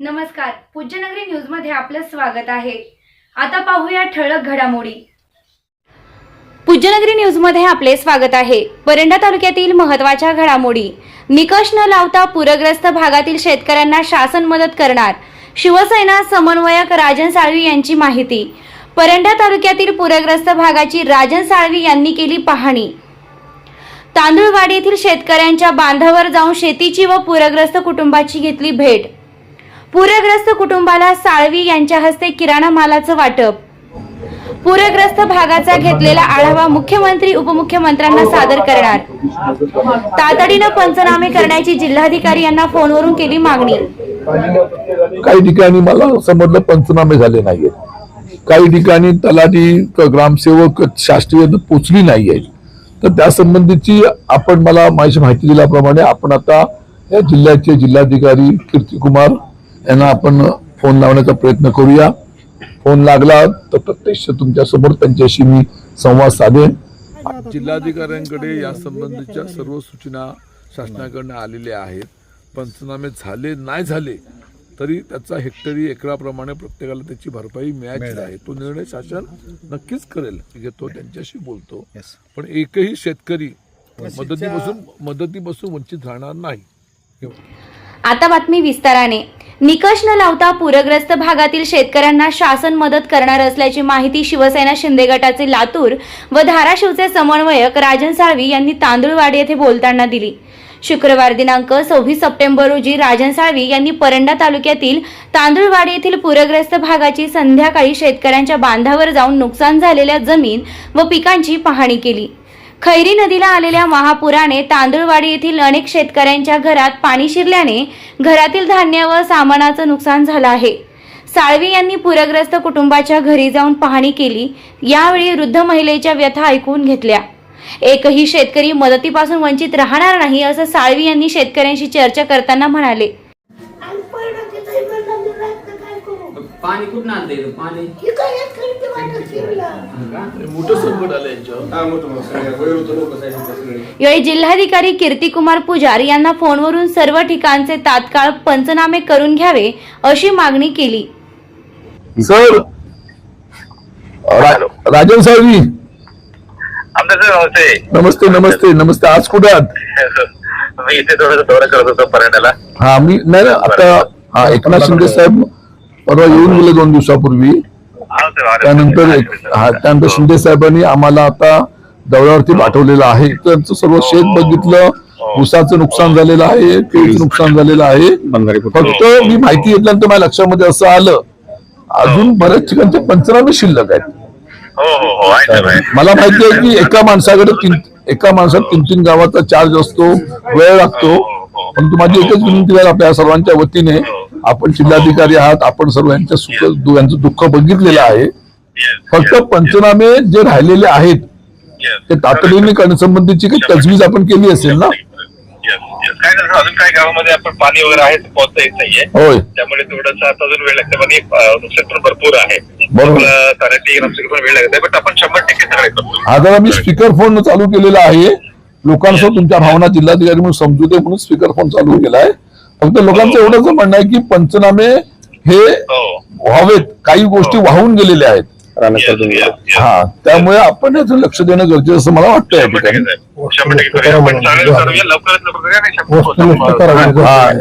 नमस्कार. पूज्यनगरी न्यूजमध्ये आपलं स्वागत आहे. आता पाहूया ठळक घडामोडी. पूज्यनगरी न्यूजमध्ये आपले स्वागत आहे. परंडा तालुक्यातील महत्त्वाच्या घडामोडी. निकष न लावता पूरग्रस्त भागातील शेतकऱ्यांना शासन मदत करणार. शिवसेना समन्वयक राजन साळवी यांची माहिती. परंडा तालुक्यातील पूरग्रस्त भागाची राजन साळवी यांनी केली पाहणी. तांदूळवाडी येथील शेतकऱ्यांच्या बांधावर जाऊन शेतीची व पूरग्रस्त कुटुंबाची घेतली भेट. पूरग्रस्त कुटुंबाला साळवी यांच्या हस्ते किराणा मालाचं वाटप. पूरग्रस्त भागाचा घेतलेला आढावा मुख्यमंत्री उपमुख्यमंत्र्यांना सादर करणार. तातडीनं पंचनामे करण्याची जिल्हाधिकारी यांना फोनवरून केली मागणी. काही ठिकाणी मला समजलं पंचनामे झाले नाहीयेत. काही ठिकाणी तलाठी ग्रामसेवक शास्त्रीय पोचली नाहीये तर त्या संबंधीची आपण मला माझी माहिती दिल्याप्रमाणे आपण आता या जिल्ह्याचे जिल्हाधिकारी कीर्तिकुमार यांना आपण फोन लावण्याचा प्रयत्न करूया. फोन लागला तर प्रत्यक्ष तुमच्यासमोर त्यांच्याशी मी संवाद साधेन. जिल्हाधिकाऱ्यांकडे या संबंधीच्या सर्व सूचना शासनाकडनं आलेल्या आहेत. पंचनामे झाले नाही झाले तरी त्याचा हेक्टरी एकराप्रमाणे प्रत्येकाला त्याची भरपाई मिळायची आहे. तो निर्णय शासन नक्कीच करेल. घेतो त्यांच्याशी बोलतो. पण एकही शेतकरी मदतीपासून मदतीपासून वंचित राहणार नाही. आता बातमी विस्ताराने. निकष न लावता पूरग्रस्त भागातील शेतकऱ्यांना शासन मदत करणार असल्याची माहिती शिवसेना शिंदे गटाचे लातूर व धाराशिवचे समन्वयक राजन साळवी यांनी तांदूळवाडी येथे बोलताना दिली. शुक्रवार दिनांक सव्वीस सप्टेंबर रोजी राजन साळवी यांनी परंडा तालुक्यातील तांदूळवाडी येथील पूरग्रस्त भागाची संध्याकाळी शेतकऱ्यांच्या बांधावर जाऊन नुकसान झालेल्या जमीन व पिकांची पाहणी केली. खैरी नदीला आलेल्या महापुराने तांदूळवाडी येथील अनेक शेतकऱ्यांच्या घरात पाणी शिरल्याने घरातील धान्य व सामानाचं नुकसान झालं आहे. साळवी यांनी पूरग्रस्त कुटुंबाच्या घरी जाऊन पाहणी केली. यावेळी वृद्ध महिलेच्या व्यथा ऐकून घेतल्या. एकही शेतकरी मदतीपासून वंचित राहणार नाही असं साळवी यांनी शेतकऱ्यांशी चर्चा करताना म्हणाले? पाणी कुठं पाणी? मोठं यावेळी जिल्हाधिकारी कीर्तिकुमार पुजार यांना फोनवरून सर्व ठिकाणचे तात्काळ पंचनामे करून घ्यावे अशी मागणी केली. सर रा- राजन आमचं सर नमस्ते. नमस्ते नमस्ते नमस्ते. आज कुठे आहात? मी इथे थोडस दौरा करत होतो पर्यटनाला. हा मी नाही ना, आता हा एकनाथ शिंदे साहेब परवा येऊन गेले दोन दिवसापूर्वी. त्यानंतर हा त्यानंतर शिंदे साहेबांनी आम्हाला आता दौऱ्यावरती पाठवलेलं आहे. त्यांचं सर्व शेत बघितलं. ऊसाचं नुकसान झालेलं आहे. केळीचं नुकसान झालेलं आहे. फक्त मी माहिती घेतल्यानंतर माझ्या लक्षामध्ये असं आलं. अजून बऱ्याच ठिकाणचे पंचनामे शिल्लक आहेत. हो हो हो. मला माहिती आहे की एका माणसाकडे तीन एका माणसात तीन तीन गावाचा चार्ज असतो. वेळ लागतो. परंतु माझी एकच विनंती आहे आपल्या सर्वांच्या वतीने आपण जिल्हाधिकारी आहात आपण सर्व यांच्या सुख यांचं दुःख बघितलेलं आहे. फक्त पंचनामे जे राहिलेले आहेत. ते तातडीने करण्यासंबंधीची काही तजवीज आपण केली असेल ना. काय नाही अजून काही गावामध्ये आपण पाणी वगैरे आहे ते पोहोचता येत नाहीये. होय. त्यामुळे थोडंसं आता अजून वेळ लागते. पण एक, भरपूर आहे. बरोबर. पण वेळ लागते बट आपण शंभर टक्के सगळे करतो. हा जरा मी स्पीकर फोन चालू केलेला आहे. लोकांसह तुमच्या भावना जिल्हाधिकारी म्हणून समजू दे म्हणून स्पीकर फोन चालू केला आहे फक्त लोकांचं एवढंच म्हणणं आहे की पंचनामे हे हो. व्हावेत. काही गोष्टी वाहून गेलेल्या आहेत. हा त्यामुळे आपण याचं लक्ष देणं गरजेचं असं मला वाटतं या शंभर टक्के ठिकाणी.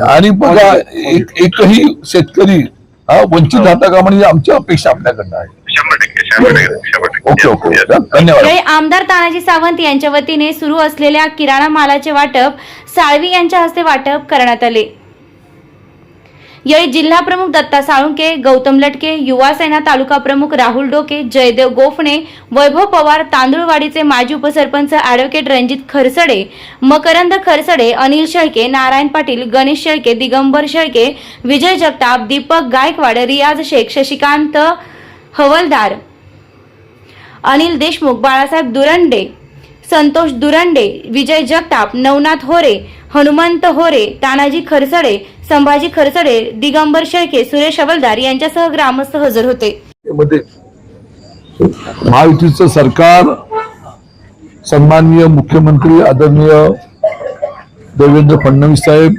आणि हा बघा एक एकही शेतकरी हा वंचित राहता का म्हणजे आमची अपेक्षा आपल्याकडनं आहे. शंभर टक्के शंभर टक्के शंभर टक्के. Okay okay. धन्यवाद. यावेळी आमदार तानाजी सावंत यांच्या वतीने सुरू असलेल्या किराणा मालाचे वाटप साळवी यांच्या हस्ते वाटप करण्यात आले. यावेळी जिल्हा प्रमुख दत्ता साळुंके गौतम लटके युवा सेना तालुका प्रमुख राहुल डोके जयदेव गोफणे वैभव पवार तांदूळवाडीचे माजी उपसरपंच ॲडव्होकेट रणजित खरसडे मकरंद खरसडे अनिल शेळके नारायण पाटील गणेश शेळके दिगंबर शेळके विजय जगताप दीपक गायकवाड रियाज शेख शशिकांत हवलदार अनिल देशमुख बाळासाहेब दुरंडे संतोष दुरंडे विजय जगताप नवनाथ होरे हनुमंत होरे तानाजी खरसडे संभाजी खरसडे दिगंबर शेळके सुरेश हवलदार यांच्यासह ग्रामस्थ हजर होते. महायुतीचं सरकार सन्माननीय मुख्यमंत्री आदरणीय देवेंद्र फडणवीस साहेब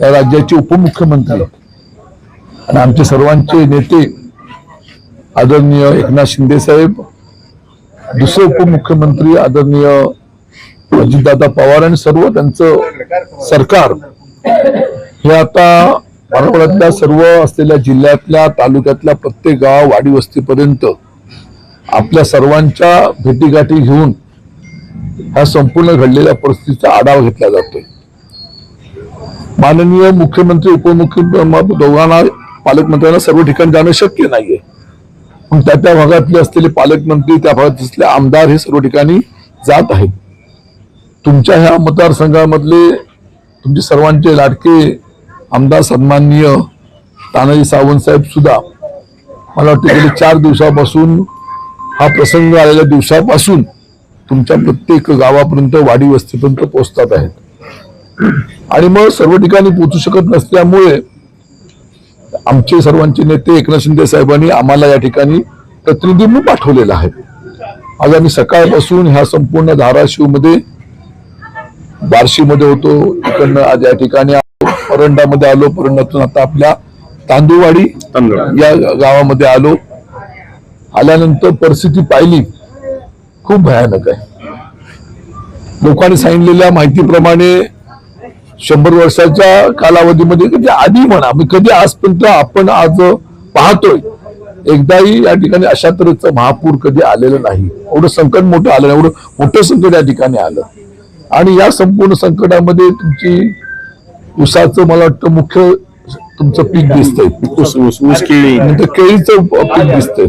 या राज्याचे उपमुख्यमंत्री आणि आमचे सर्वांचे नेते आदरणीय एकनाथ शिंदे साहेब दुसरे उपमुख्यमंत्री आदरणीय अजितदादा पवार आणि सर्व त्यांचं सरकार हे आता मराठवाड्यातल्या सर्व असलेल्या जिल्ह्यातल्या तालुक्यातल्या प्रत्येक गाव वाडी वस्तीपर्यंत आपल्या सर्वांच्या भेटीगाठी घेऊन ह्या संपूर्ण घडलेल्या परिस्थितीचा आढावा घेतला जातोय. माननीय मुख्यमंत्री उपमुख्यमंत्री दोघांना पालकमंत्र्यांना सर्व ठिकाणी जाणं शक्य नाहीये. मग त्या त्या भागातले असलेले पालकमंत्री त्या भागात असलेले आमदार हे सर्व ठिकाणी जात आहेत. तुमच्या ह्या मतदारसंघामधले तुमचे सर्वांचे लाडके आमदार सन्माननीय तानाजी सावंतसाहेब सुद्धा मला वाटतं गेले चार दिवसापासून हा प्रसंग आलेल्या दिवसापासून तुमच्या प्रत्येक गावापर्यंत वाडी वस्तीपर्यंत पोहोचतात आहेत. आणि मग सर्व ठिकाणी पोचू शकत नसल्यामुळे आमचे सर्वांचे नेते एकनाथ शिंदे साहेबांनी आम्हाला या ठिकाणी प्रतिनिधी म्हणून पाठवलेला आहे. आज आम्ही सकाळपासून ह्या संपूर्ण धाराशिवमध्ये बार्शीमध्ये होतो. इकडनं आज या ठिकाणी आलो. परंडामध्ये आलो. परंडातून आता आपल्या तांदूळवाडी या गावामध्ये आलो. आल्यानंतर परिस्थिती पाहिली. खूप भयानक आहे. लोकांनी सांगितलेल्या माहितीप्रमाणे शंभर वर्षाच्या कालावधीमध्ये कधी आधी म्हणा मी कधी आजपर्यंत आपण आज पाहतोय. एकदाही या ठिकाणी अशा तऱ्हेचं महापूर कधी आलेलं नाही. एवढं संकट मोठं आलं एवढं मोठं संकट या ठिकाणी आलं. आणि या संपूर्ण संकटामध्ये तुमची ऊसाचं मला वाटतं मुख्य तुमचं पीक दिसतंय. नंतर केळीचं पीक दिसतंय.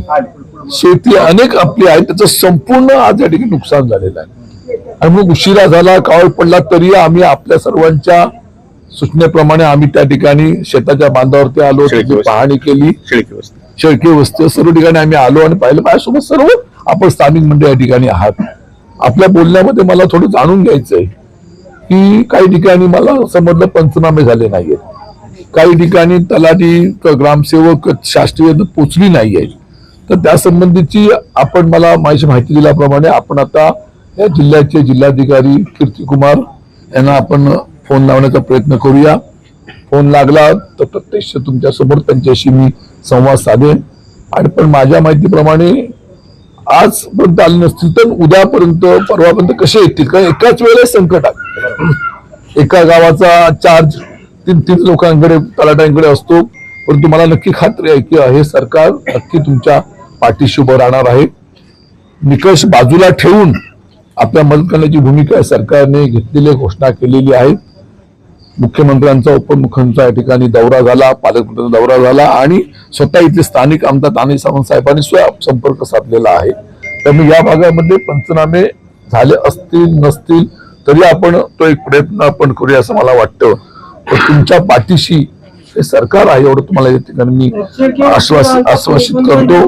शेती अनेक आपली आहे त्याचं संपूर्ण आज या ठिकाणी नुकसान झालेलं आहे. आणि मग उशिरा झाला काळ पडला तरी आम्ही आपल्या सर्वांच्या सूचनेप्रमाणे आम्ही त्या ठिकाणी शेताच्या बांधावरती आलो त्याची. पाहणी केली. शेळकी वस्ती. सर्व ठिकाणी आम्ही आलो आणि पाहिलं. माझ्यासोबत सर्व आपण स्थानिक मंडळ या ठिकाणी आहात. आपल्या बोलण्यामध्ये मला थोडं जाणून घ्यायचंय की काही ठिकाणी मला समजलं पंचनामे झाले नाहीयेत. काही ठिकाणी तलाठी ग्रामसेवक शास्त्रीय पोचली नाहीये तर त्या संबंधीची आपण मला माझी माहिती दिल्याप्रमाणे आपण आता या जिल्ह्याचे जिल्हाधिकारी कीर्तिकुमार यांना आपण फोन लावण्याचा प्रयत्न करूया. फोन लागला तर प्रत्यक्ष तुमच्यासमोर त्यांच्याशी मी संवाद साधेन. आणि पण माझ्या माहितीप्रमाणे आजपर्यंत आले नसतील तर उद्यापर्यंत परवापर्यंत कसे येतील? कारण एकाच वेळेला संकट आहे. एका गावाचा चार्ज तीन तीन लोकांकडे तलाट्यांकडे असतो. परंतु मला नक्की खात्री आहे की हे सरकार नक्की तुमच्या पाठीशी उभं राहणार आहे. निकष बाजूला ठेवून आपल्या मदत करण्याची भूमिका सरकारने घेतलेली घोषणा केलेली आहे. मुख्यमंत्र्यांचा उपमुख्यमंत्र्यांचा या ठिकाणी दौरा झाला पालकमंत्र्यांचा दौरा झाला आणि स्वतः इथले स्थानिक आमदार ताने सावंत साहेबांनी स्वतः संपर्क साधलेला आहे. त्यामुळे या भागामध्ये पंचनामे झाले असतील नसतील तरी आपण तो एक प्रयत्न आपण करूया असं मला वाटतं. तर तुमच्या पाठीशी हे सरकार आहे एवढं तुम्हाला या ठिकाणी मी आश्वास आश्वासित करतो.